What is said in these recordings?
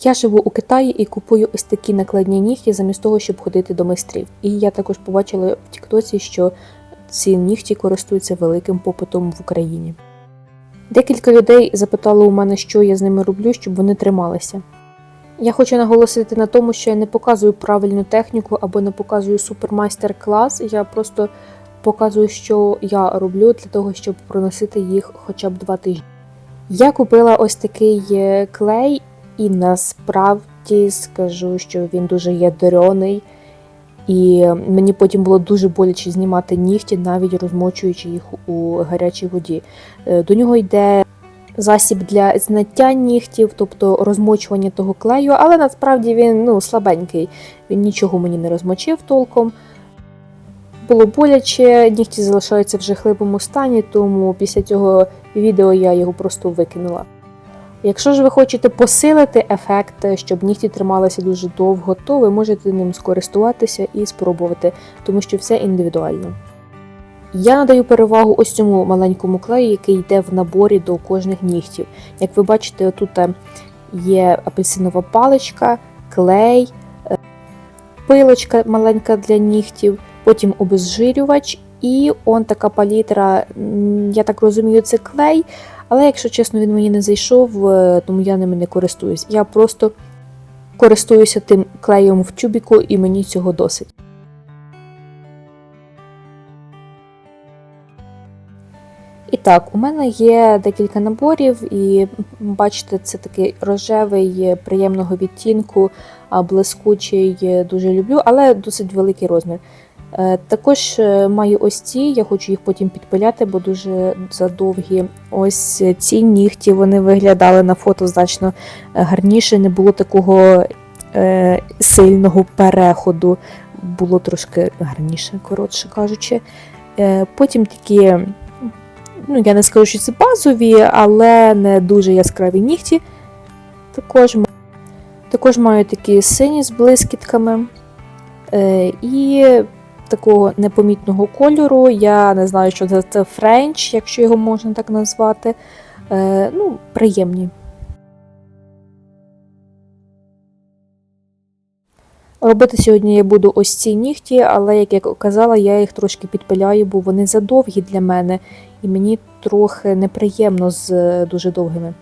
Я живу у Китаї і купую ось такі накладні нігті замість того, щоб ходити до майстрів. І я також побачила в Тіктоці, що ці нігті користуються великим попитом в Україні. Декілька людей запитало у мене, що я з ними роблю, щоб вони трималися. Я хочу наголосити на тому, що я не показую правильну техніку або не показую супермайстер-клас. Я просто показую, що я роблю для того, щоб проносити їх хоча б два тижні. Я купила ось такий е, клей, і насправді скажу, що він дуже ядрений. І мені потім було дуже боляче знімати нігті, навіть розмочуючи їх у гарячій воді. Е, До нього йде засіб для зняття нігтів, тобто розмочування того клею, але насправді він ну, слабенький. Він нічого мені не розмочив толком. Було боляче, нігті залишаються в жахливому стані, тому після цього відео я його просто викинула. Якщо ж ви хочете посилити ефект, щоб нігті трималися дуже довго, то ви можете ним скористуватися і спробувати, тому що все індивідуально. Я надаю перевагу ось цьому маленькому клею, який йде в наборі до кожних нігтів. Як ви бачите, тут є апельсинова паличка, клей, е, пилочка маленька для нігтів, потім обезжирювач і он така палітра. Я так розумію, це клей. Але, якщо чесно, він мені не зайшов, е, тому я ними не користуюсь. Я просто користуюся тим клеєм в тюбіку, і мені цього досить. І так, у мене є декілька наборів, і бачите, це такий рожевий, е, приємного відтінку, блискучий е, дуже люблю, але досить великий розмір. Е, Також е, маю ось ці, я хочу їх потім підпиляти, бо дуже задовгі. Ось ці нігті вони виглядали на фото значно е, гарніше, не було такого сильного переходу, було трошки гарніше, коротше кажучи. Потім такі, ну я не скажу, що це базові, але не дуже яскраві нігті. Також, також маю такі сині з блискітками. І такого непомітного кольору. Я не знаю, що це, це френч, якщо його можна так назвати. Е, ну, приємні. Робити сьогодні я буду ось ці нігті, але, як я казала, я їх трошки підпиляю, бо вони задовгі для мене, і мені трохи неприємно з е, дуже довгими.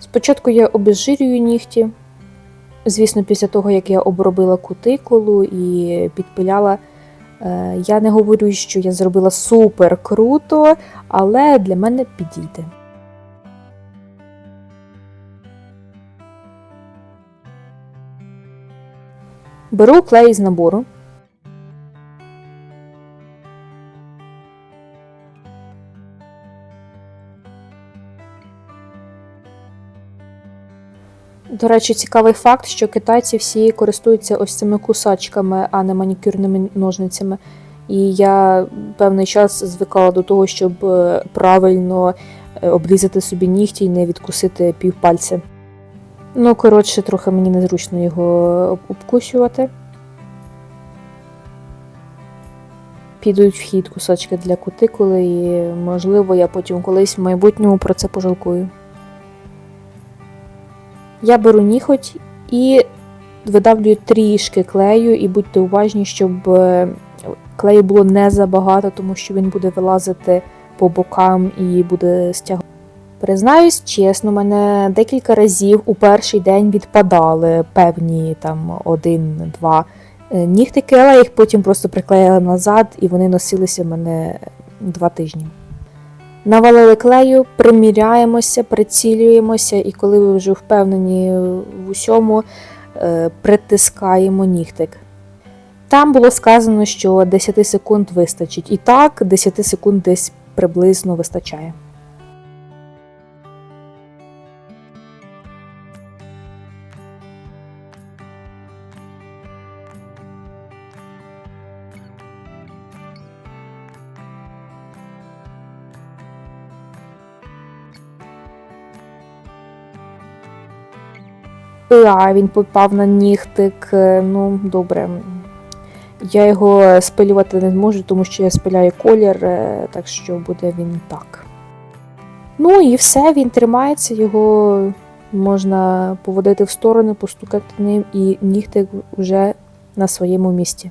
Спочатку я обезжирюю нігті. Звісно, після того, як я обробила кутикулу і підпиляла, я не говорю, що я зробила супер круто, але для мене підійде. Беру клей з набору. До речі, цікавий факт, що китайці всі користуються ось цими кусачками, а не манікюрними ножницями. І я певний час звикала до того, щоб е, правильно е, обрізати собі нігті і не відкусити півпальця. Ну, коротше, трохи мені незручно його обкусювати. Підуть в хід кусачки для кутикули, і можливо, я потім колись в майбутньому про це пожалкую. Я беру ніхоть і видавлюю трішки клею, і будьте уважні, щоб е, клею було не забагато, тому що він буде вилазити по бокам і буде стягувати. Признаюсь чесно, мене декілька разів у перший день відпадали певні там один-два е, нігтики, але їх потім просто приклеїла назад, і вони носилися в мене два тижні. Навалили клею, приміряємося, прицілюємося, і коли ви вже впевнені в усьому, е, притискаємо нігтик. Там було сказано, що 10 секунд вистачить. І так, 10 секунд десь приблизно вистачає. А, він попав на нігтик. е, Ну, добре. Я його спилювати не зможу, тому що я спиляю колір, е, так що буде він так. Ну і все, він тримається, його можна поводити в сторони, постукати ним, і нігтик вже на своєму місці.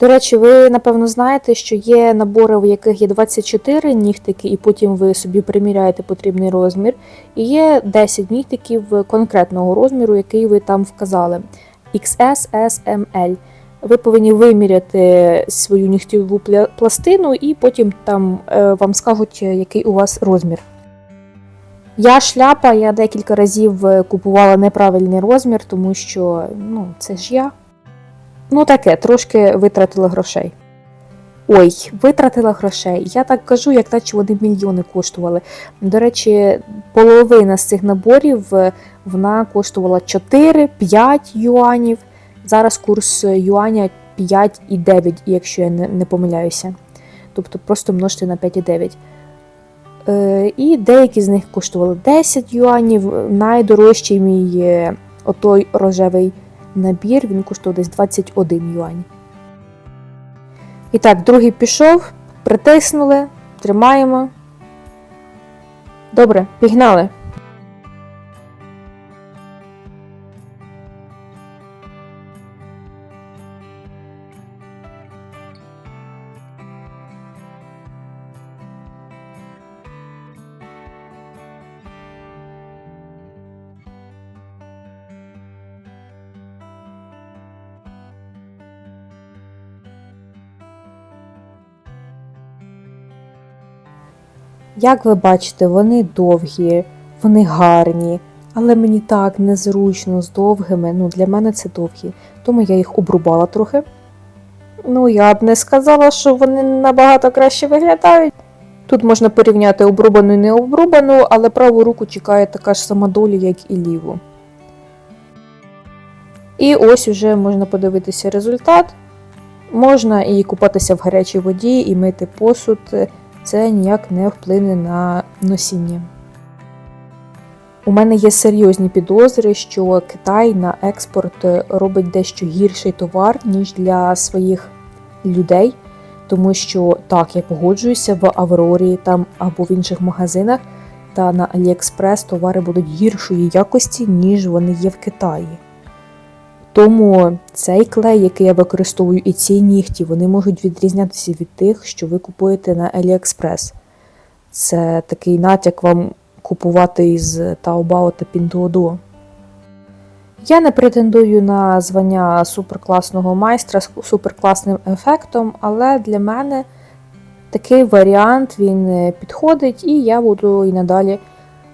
До речі, ви напевно знаєте, що є набори, в яких є 24 нігтики, і потім ви собі приміряєте потрібний розмір. І є 10 нігтиків конкретного розміру, який ви там вказали: XS, S, M, L. Ви повинні виміряти свою нігтєву пластину, і потім там е, вам скажуть, е, який у вас розмір. Я шляпа, я декілька разів е, купувала неправильний розмір, тому що ну, це ж я. Ну, таке, трошки витратила грошей. Ой, витратила грошей. Я так кажу, як наче вони мільйони коштували. До речі, половина з цих наборів е, вона коштувала 4-5 юанів. Зараз курс юаня 5,9, якщо я не, помиляюся. Тобто просто множте на 5,9. Е, і деякі з них коштували 10 юанів. Найдорожчий мій е, отой рожевий набір, він коштує десь 21 юань. І так, другий пішов, притиснули, тримаємо. Добре, пігнали. Як ви бачите, вони довгі, вони гарні, але мені так незручно з довгими. Ну, для мене це довгі, тому я їх обрубала трохи. Ну, я б не сказала, що вони набагато краще виглядають. Тут можна порівняти обрубану і необрубану, але праву руку чекає така ж сама доля, як і ліву. І ось уже можна подивитися результат. Можна і купатися в гарячій воді, і мити посуд це ніяк не вплине на носіння. У мене є серйозні підозри, що Китай на експорт робить дещо гірший товар, ніж для своїх людей, тому що так, я погоджуюся в Аврорі там або в інших магазинах, та на AliExpress товари будуть гіршої якості, ніж вони є в Китаї. Тому цей клей, який я використовую, і ці нігті, вони можуть відрізнятися від тих, що ви купуєте на AliExpress. Це такий натяк вам купувати із Taobao та Pinduoduo. Я не претендую на звання суперкласного майстра з суперкласним ефектом, але для мене такий варіант він е, підходить, і я буду і надалі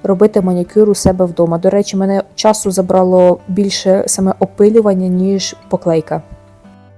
робити манікюр у себе вдома. До речі, мене часу забрало більше саме опилювання, ніж поклейка.